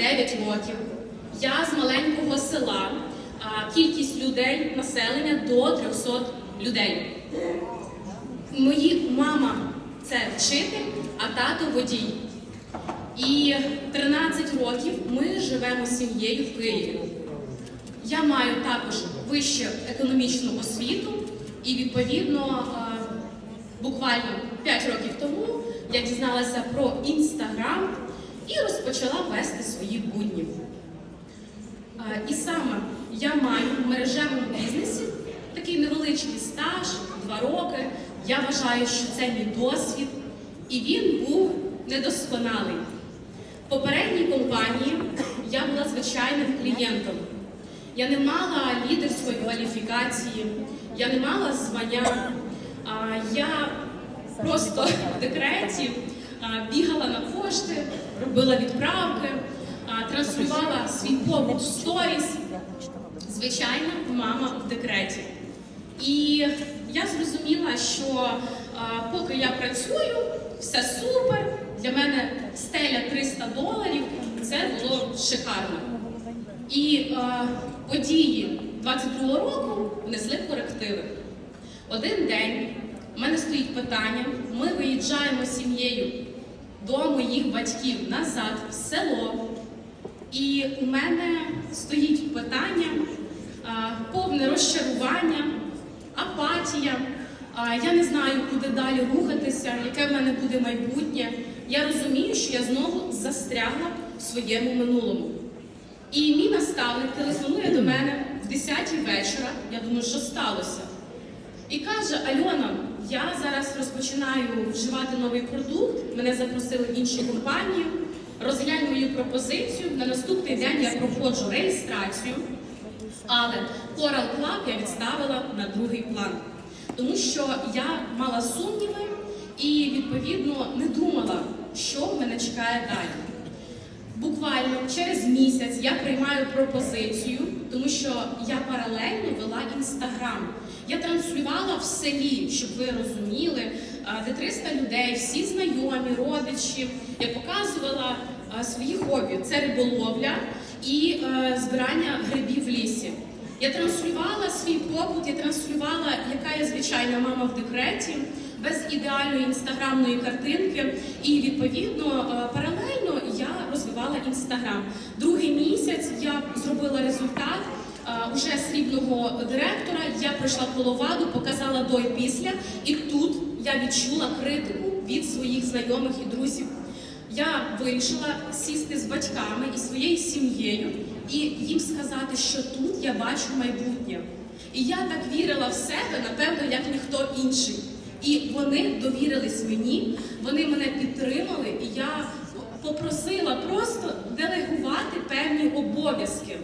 29 років. Я з маленького села. Кількість людей, населення до 300 людей. Мої мама це вчитель, а тато водій. І 13 років ми живемо з сім'єю в Києві. Я маю також вищу економічну освіту, і відповідно е, буквально 5 років тому я дізналася про інстаграм розпочала вести свої будні. І саме я маю в мережевому бізнесі такий невеличкий стаж, 2 роки. Я вважаю, що це мій досвід, і він був недосконалий. В попередній компанії я була звичайним клієнтом. Я не мала лідерської кваліфікації, я не мала звання. Я просто в декреті бігала на пошти, робила відправки, транслювала свій побут в сторіс. Звичайна мама в декреті. І я зрозуміла, що поки я працюю, все супер. Для мене стеля 300 доларів це було шикарно. І е, події 22-го року внесли корективи. Один день у мене стоїть питання: ми виїжджаємо до моїх батьків назад в село. І у мене стоїть питання, повне розчарування, апатія. Я не знаю, куди далі рухатися, яке в мене буде майбутнє. Я розумію, що я знову застрягла в своєму минулому. І мій наставник телефонує до мене в 10 вечора. Я думаю, що сталося. І каже: Альона, я розпочинаю вживати новий продукт. Мене запросили в іншу компанію. Розглянь мою пропозицію. На наступний день я проходжу реєстрацію. Але Coral Club я відставила на другий план, тому що я мала сумніви і відповідно не думала, що мене чекає далі. Буквально через місяць я приймаю пропозицію, тому що я паралельно вела інстаграм. Я транслювала в селі, щоб ви розуміли, де 300 людей, всі знайомі, родичі. Я показувала свої хобі: це риболовля і е, збирання грибів в лісі. Я транслювала свій побут, я транслювала, яка я звичайна мама в декреті, без ідеальної інстаграмної картинки. І відповідно е, паралельно я розвивала інстаграм. Другий місяць я зробила результат. Е, Уже срібного директора я пройшла коловаду, показала до і після, і тут я відчула критику від своїх знайомих і друзів. Я вирішила сісти з батьками і своєю сім'єю і їм сказати, що тут я бачу майбутнє. І я так вірила в себе, напевно, як ніхто інший. І вони довірились мені, вони мене підтримали, і я попросила просто делегувати певні обов'язки.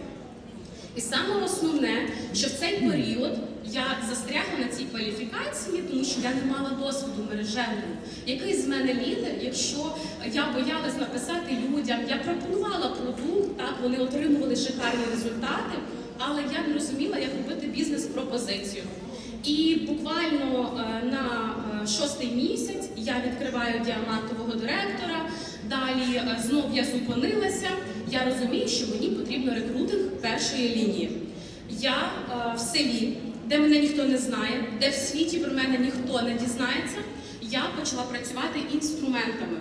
І саме основне, що в цей період я застрягла на цій кваліфікації, тому що я не мала досвіду мережевного. Який з мене лідер, якщо я боялась написати людям, я пропонувала продукт, так вони отримували шикарні результати, але я не розуміла, як робити бізнес-пропозицію. І буквально е, на е, шостий місяць я відкриваю діамантового директора. Далі е, знов я зупинилася. Я розумію, що мені потрібно рекрутинг першої лінії. Я е, в селі, де мене ніхто не знає, де в світі про мене ніхто не дізнається, я почала працювати інструментами.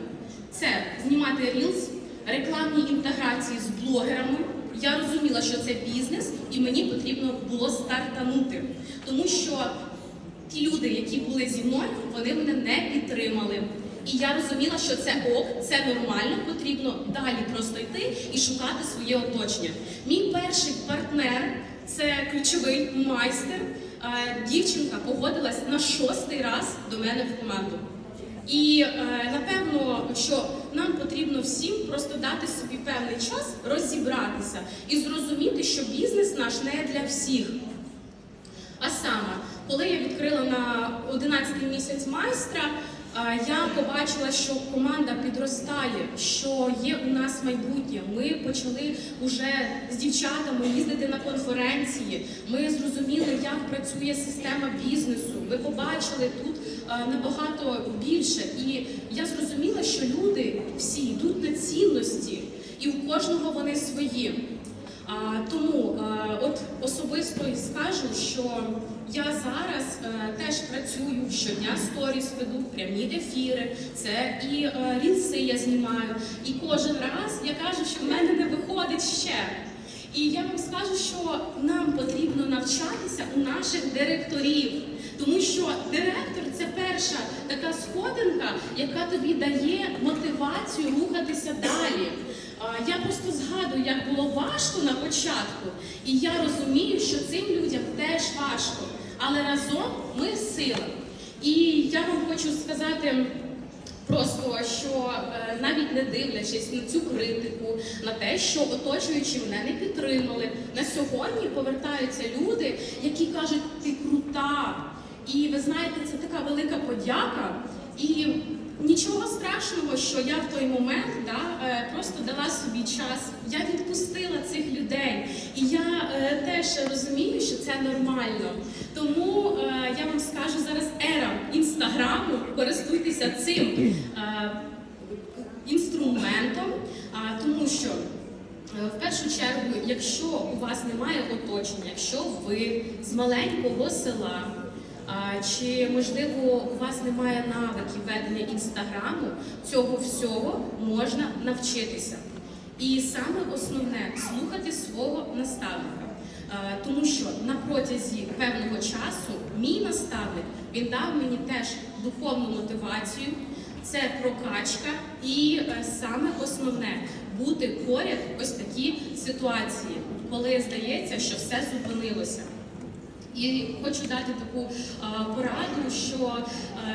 Це знімати рілз, рекламні інтеграції з блогерами. Я розуміла, що це бізнес, і мені потрібно було стартанути, тому що ті люди, які були зі мною, вони мене не підтримали. І я розуміла, що це ок, це нормально, потрібно далі просто йти і шукати своє оточення. Мій перший партнер це ключовий майстер. Е, Дівчинка погодилась на шостий раз до мене в команду. І е, напевно, що нам потрібно всім просто дати собі певний час розібратися і зрозуміти, що бізнес наш не для всіх. А саме, коли я відкрила на 11 місяць майстра, я побачила, що команда підростає, що є у нас майбутнє. Ми почали вже з дівчатами їздити на конференції. Ми зрозуміли, як працює система бізнесу. Ми побачили тут набагато більше. І я зрозуміла, що люди всі йдуть на цінності. і у кожного вони свої. Тому е, от особисто і скажу, що я зараз е, теж працюю щодня сторіс веду, прямі ефіри, це і е, рілси я знімаю. І кожен раз я кажу, що в мене не виходить ще. І я вам скажу, що нам потрібно навчатися у наших директорів, тому що директор це перша така сходинка, яка тобі дає мотивацію рухатися далі. Я просто згадую, як було важко на початку, і я розумію, що цим людям теж важко, але разом ми сила. І я вам хочу сказати. Просто що е, навіть не дивлячись на цю критику, на те, що оточуючи мене не підтримали, на сьогодні повертаються люди, які кажуть, ти крута. І ви знаєте, це така велика подяка. І нічого страшного, що я в той момент да, е, просто дала собі час. Я відпустила цих людей. І я е, теж розумію, що це нормально. Тому е, я вам скажу зараз ера інстаграму, користуйтеся цим інструментом, тому що. В першу чергу, якщо у вас немає оточення, якщо ви з маленького села, чи можливо у вас немає навиків ведення інстаграму, цього всього можна навчитися. І саме основне слухати свого наставника. Тому що на протязі певного часу мій наставник він дав мені теж духовну мотивацію, це прокачка, і е, саме основне бути поряд ось такі ситуації, коли здається, що все зупинилося. І хочу дати таку пораду, що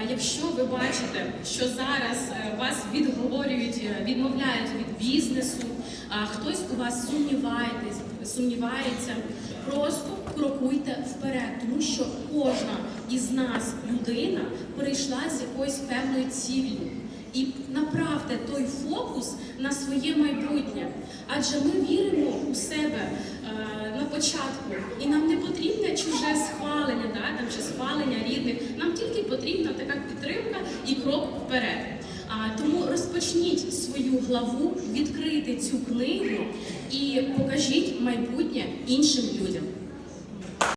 якщо ви бачите, що зараз е, вас відговорюють, е, відмовляють від бізнесу, а хтось у вас сумніваєтесь, сумнівається, просто крокуйте вперед, тому що кожна із нас людина перейшла з якоюсь певною ціллю. І направте той фокус на своє майбутнє, адже ми віримо у себе е, на початку, і нам не потрібне чуже схвалення, да, там, чи схвалення рідних. Нам тільки потрібна така підтримка і крок вперед. А, тому розпочніть свою главу, відкрийте цю книгу і покажіть майбутнє іншим людям.